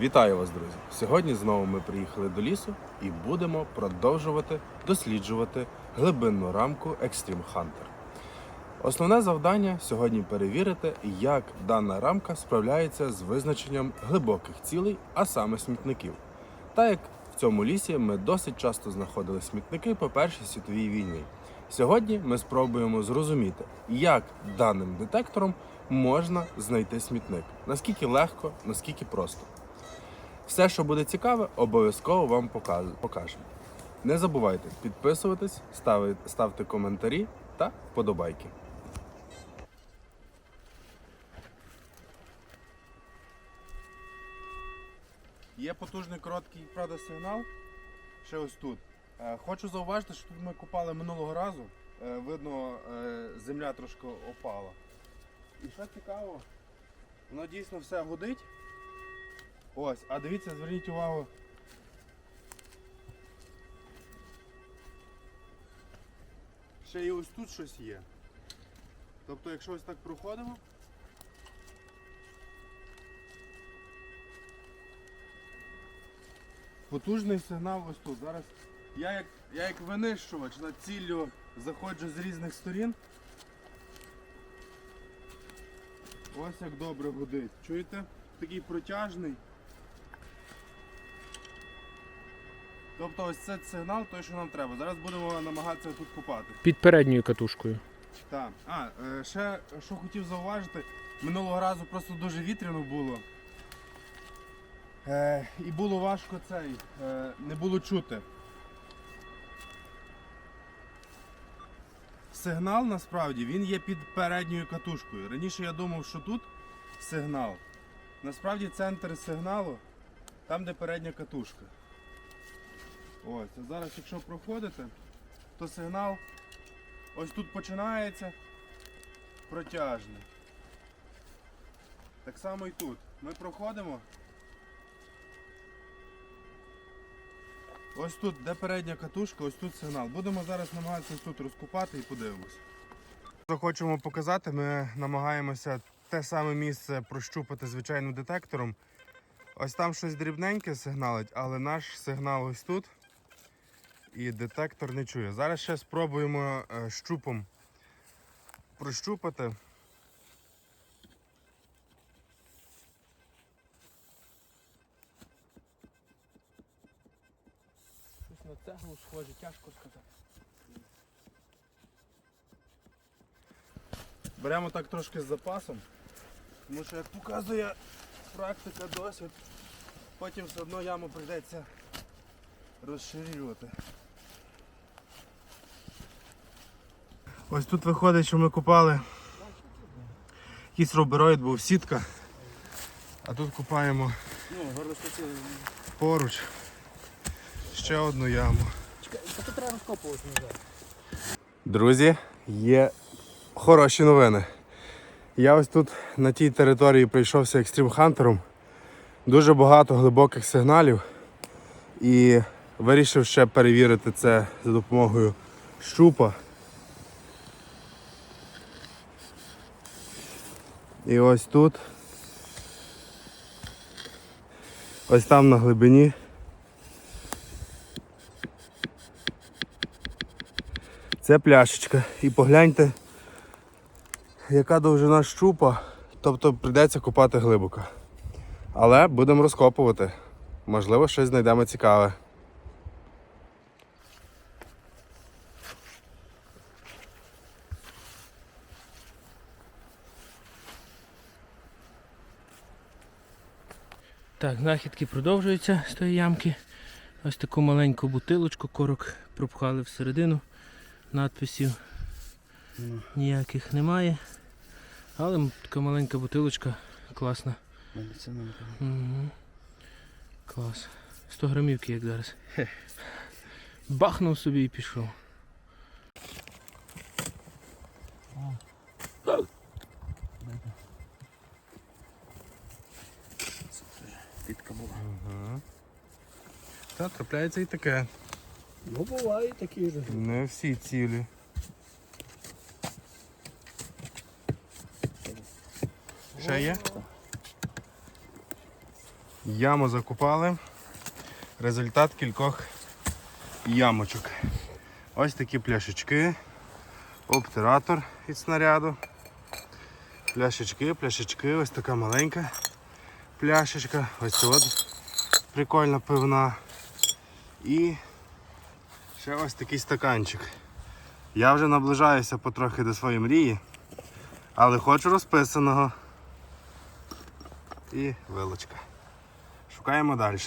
Вітаю вас, друзі! Сьогодні знову ми приїхали до лісу і будемо продовжувати досліджувати глибинну рамку Extreme Hunter. Основне завдання сьогодні перевірити, як дана рамка справляється з визначенням глибоких цілей, а саме смітників. Та як в цьому лісі ми досить часто знаходили смітники по Першій світовій війні. Сьогодні ми спробуємо зрозуміти, як даним детектором можна знайти смітник, наскільки легко, наскільки просто. Все, що буде цікаве, обов'язково вам покажемо. Не забувайте підписуватись, ставте коментарі та вподобайки. Є потужний короткий правда, сигнал. Ще ось тут. Е, Хочу зауважити, що тут ми купали минулого разу. Е, Видно, е, земля трошки опала. І що цікаво, воно дійсно все гудить. Ось, а дивіться, зверніть увагу. Ще і ось тут щось є. Тобто, якщо ось так проходимо. Потужний сигнал ось тут. Зараз я як, я як винищувач над ціллю заходжу з різних сторін. Ось як добре гудить. Чуєте? Такий протяжний. Тобто ось це сигнал, той, що нам треба. Зараз будемо намагатися тут купати. Під передньою катушкою. Так. А, е, ще що хотів зауважити, минулого разу просто дуже вітряно було. Е, і було важко цей, е, не було чути. Сигнал насправді він є під передньою катушкою. Раніше я думав, що тут сигнал. Насправді центр сигналу там, де передня катушка. Ось, а зараз якщо проходите, то сигнал ось тут починається протяжний. Так само і тут. Ми проходимо. Ось тут, де передня катушка, ось тут сигнал. Будемо зараз намагатися тут розкопати і подивимось. Що хочемо показати, ми намагаємося те саме місце прощупати звичайним детектором. Ось там щось дрібненьке сигналить, але наш сигнал ось тут. І детектор не чує. Зараз ще спробуємо е, щупом прощупати. Щось на цеглу схоже, тяжко сказати. Беремо так трошки з запасом, тому що як показує практика досвід, потім все одно яму прийдеться розширювати. Ось тут виходить, що ми купали якийсь робероїд був сітка, а тут купаємо Ну, поруч ще одну яму. Тут треба розкопувати. Друзі, є хороші новини. Я ось тут на тій території прийшовся екстрім хантером. Дуже багато глибоких сигналів. І вирішив ще перевірити це за допомогою щупа. І ось тут. Ось там на глибині. Це пляшечка. І погляньте, яка довжина щупа, тобто прийдеться копати глибоко. Але будемо розкопувати. Можливо, щось знайдемо цікаве. Так, знахідки продовжуються з тої ямки. Ось таку маленьку бутилочку, корок пропхали всередину. Надписів ніяких немає. Але така маленька бутилочка класна. Угу. Клас. 100 грамівки, як зараз. Бахнув собі і пішов. Підка була. Угу. Та трапляється і таке. Ну буває такі ж. Не всі цілі. Ще є? Яму закупали. Результат кількох ямочок. Ось такі пляшечки. Обтиратор від снаряду. Пляшечки, пляшечки, ось така маленька пляшечка. Ось от прикольна пивна. І ще ось такий стаканчик. Я вже наближаюся потрохи до своєї мрії, але хочу розписаного. І вилочка. Шукаємо далі.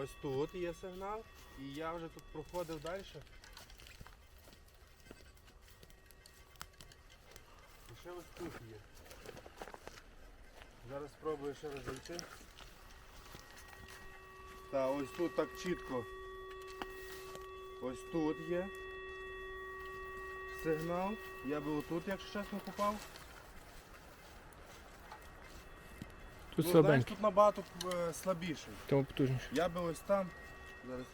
Ось тут є сигнал, і я вже тут проходив далі. І ще ось тут є. Зараз спробую ще раз зайти. Та ось тут так чітко. Ось тут є сигнал. Я би отут, якщо чесно, купав. Тут ну, знаєш, слабенький, тут набагато е, слабіший. тому потужніше. Я би ось там. Зараз.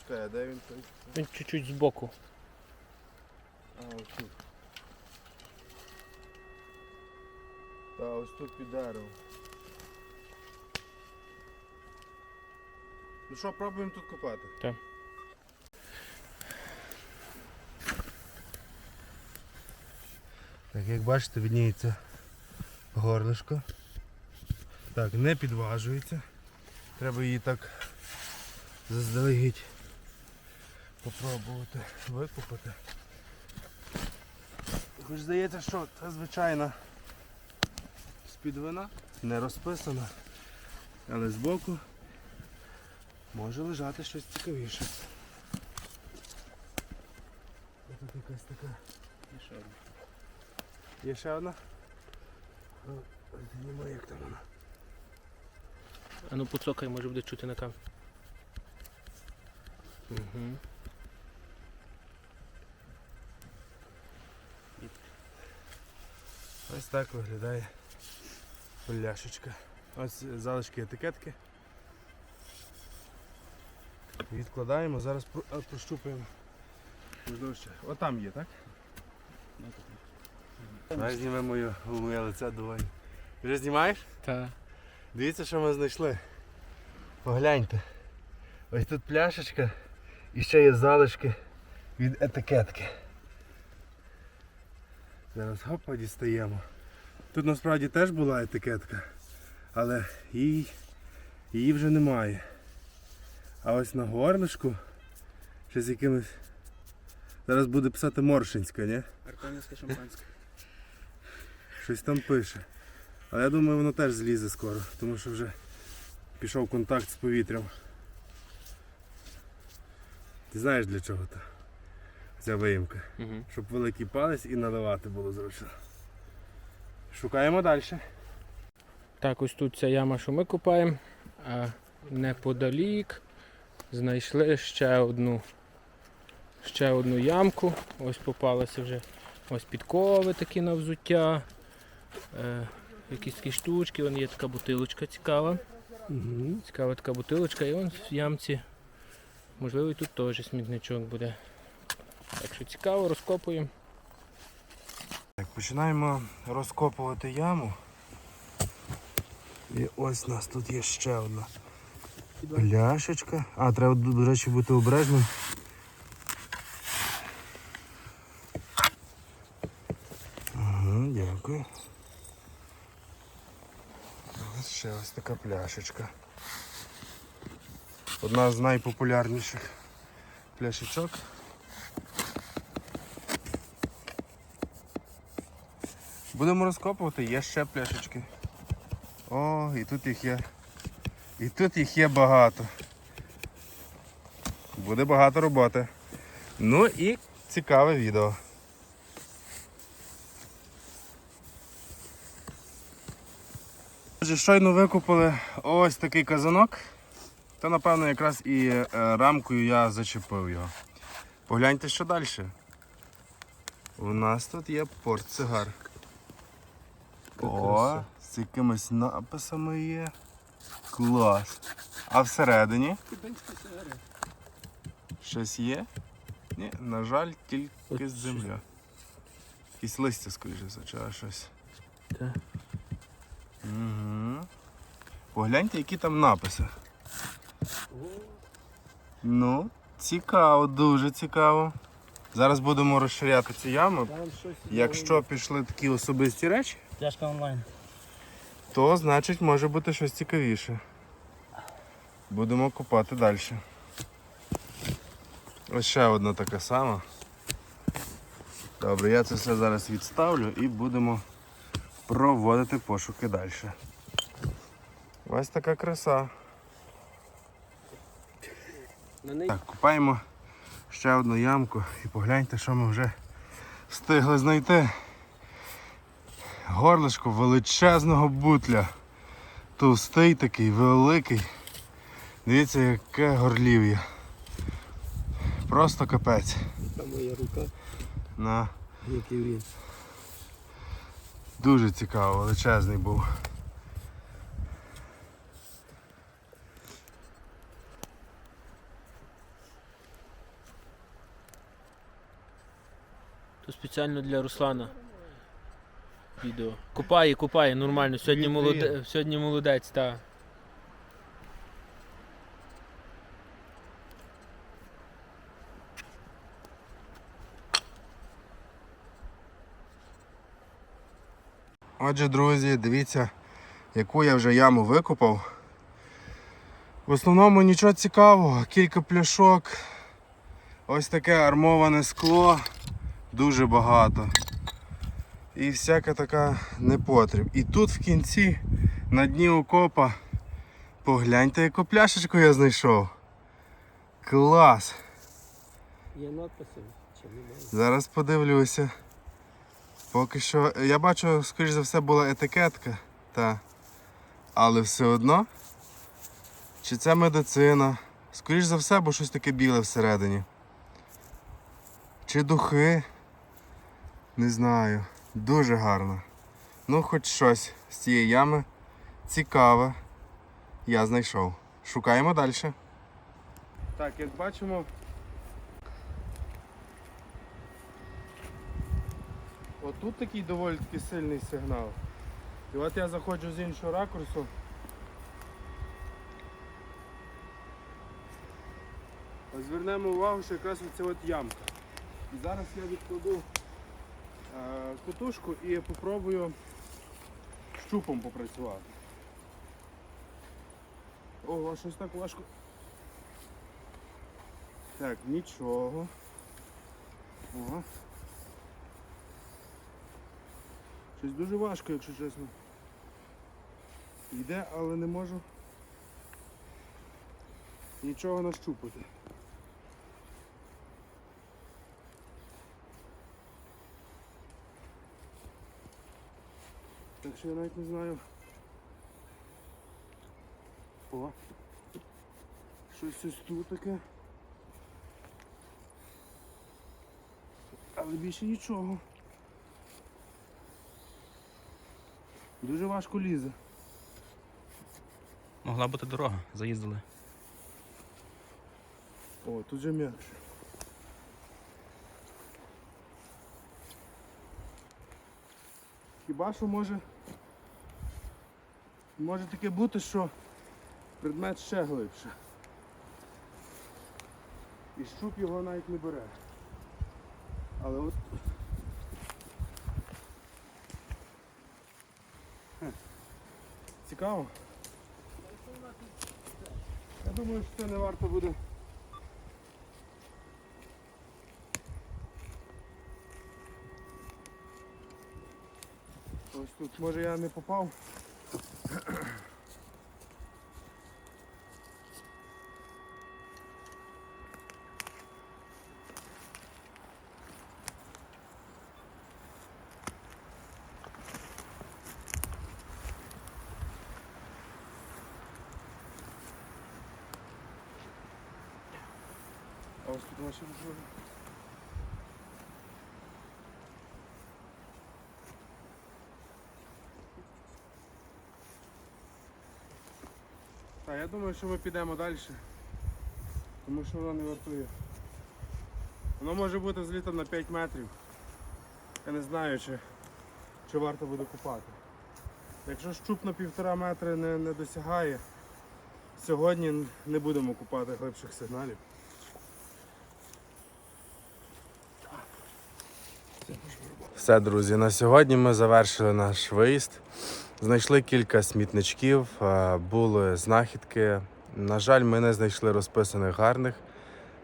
Чекай, а де він той? Він чуть-чуть збоку. А, ось тут. Та ось тут під деревом. Ну що, пробуємо тут копати? Так. Як бачите, відніється горлишко. Так, не підважується. Треба її так заздалегідь попробувати викопати. Хоч здається, що це звичайна спідвина, не розписана, але збоку може лежати щось цікавіше. Ось Тут якась така. І ще одне. Є ще одна? Знімаю, як там вона. А ну поцокай, може буде чути на камеру. Угу. Ось так виглядає пляшечка. Ось залишки етикетки. Відкладаємо, зараз прощупаємо. Можливо ще. Отам є, так? Давай знімемо моє, моє лице доволі. Вже знімаєш? Так. Дивіться, що ми знайшли. Погляньте. Ось тут пляшечка і ще є залишки від етикетки. Зараз хопа дістаємо. Тут насправді теж була етикетка, але її, її вже немає. А ось на горлишку ще з якимось. Зараз буде писати Моршинська, ні? Арканівське шампанське. Щось там пише. Але я думаю, воно теж злізе скоро, тому що вже пішов контакт з повітрям. Ти знаєш для чого то? Ця виїмка. Угу. Щоб великий палець і наливати було зручно. Шукаємо далі. Так, ось тут ця яма, що ми купаємо. А неподалік знайшли ще одну, ще одну ямку. Ось попалися вже ось підкови такі на взуття. Е, якісь такі штучки, вон є така бутилочка цікава. Угу. Цікава така бутилочка, і вон в ямці. Можливо, і тут теж смітничок буде. Так що цікаво, розкопуємо. Так, починаємо розкопувати яму. І ось у нас тут є ще одна пляшечка. А, треба, до речі, бути обережним. Ще ось така пляшечка. Одна з найпопулярніших пляшечок. Будемо розкопувати, є ще пляшечки. О, і тут їх є І тут їх є багато. Буде багато роботи. Ну і цікаве відео. Отже, Щойно викупили ось такий казанок. То напевно якраз і е, рамкою я зачепив його. Погляньте, що далі. У нас тут є портсигар. О, з якимись написами є. Клас. А всередині щось є? Ні, на жаль, тільки земля. Якісь листя, скоріше за чи щось. Так. Угу. Погляньте, які там написи. Ну, цікаво, дуже цікаво. Зараз будемо розширяти. Там щось. Якщо пішли такі особисті речі, Тяжка онлайн. то значить може бути щось цікавіше. Будемо копати далі. Ось ще одна така сама. Добре, я це все зараз відставлю і будемо проводити пошуки далі. Ось така краса. Так, купаємо ще одну ямку і погляньте, що ми вже встигли знайти. Горлишко величезного бутля. Товстий такий, великий. Дивіться, яке горлів'я. Просто капець. там моя рука, На. як і він. Дуже цікаво, величезний був. То спеціально для Руслана. Відео. Купає, купає, нормально. Сьогодні, молоде... Сьогодні молодець, так. Отже, друзі, дивіться, яку я вже яму викопав. В основному нічого цікавого, кілька пляшок, ось таке армоване скло, дуже багато. І всяка така непотріб. І тут в кінці, на дні окопа, погляньте, яку пляшечку я знайшов. Клас! Є надписи? Зараз подивлюся. Поки що. Я бачу, скоріш за все, була етикетка. Та. Але все одно. Чи це медицина? Скоріш за все, бо щось таке біле всередині. Чи духи? Не знаю. Дуже гарно. Ну, хоч щось з цієї ями цікаве. Я знайшов. Шукаємо далі. Так, як бачимо, Отут такий доволі таки сильний сигнал. І от я заходжу з іншого ракурсу. Звернемо увагу, що якраз оця от ямка. І зараз я відкладу е, кутушку і попробую щупом попрацювати. Ого, щось так важко. Так, нічого. Ого. Щось дуже важко, якщо чесно. Йде, але не можу нічого нащупати. Так що я навіть не знаю. О! Щось ось тут таке. Але більше нічого. Дуже важко лізе. Могла бути дорога, заїздили. О, тут же м'якше. Хіба що може. Може таке бути, що предмет ще глибше. І щуп його навіть не бере. Але от. Цікаво. Я думаю, що це не варто буде. Ось тут, може я не попав. Ось тут наші розгони. Так, я думаю, що ми підемо далі, тому що воно не вартує. Воно може бути злітом на 5 метрів. Я не знаю, чи, чи варто буде купати. Якщо щуп на півтора метри не, не досягає, сьогодні не будемо купати глибших сигналів. Все, друзі, на сьогодні ми завершили наш виїзд. Знайшли кілька смітничків, е, були знахідки. На жаль, ми не знайшли розписаних гарних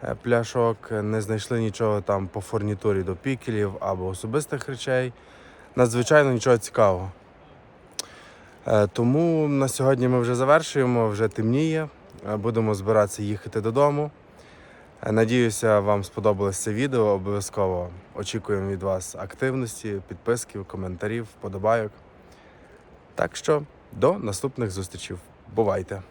е, пляшок, не знайшли нічого там по фурнітурі до пікелів або особистих речей. Надзвичайно нічого цікавого. Е, Тому на сьогодні ми вже завершуємо, вже темніє. Будемо збиратися їхати додому. Надіюся, вам сподобалось це відео. Обов'язково очікуємо від вас активності, підписків, коментарів, вподобайок. Так що до наступних зустрічей. Бувайте!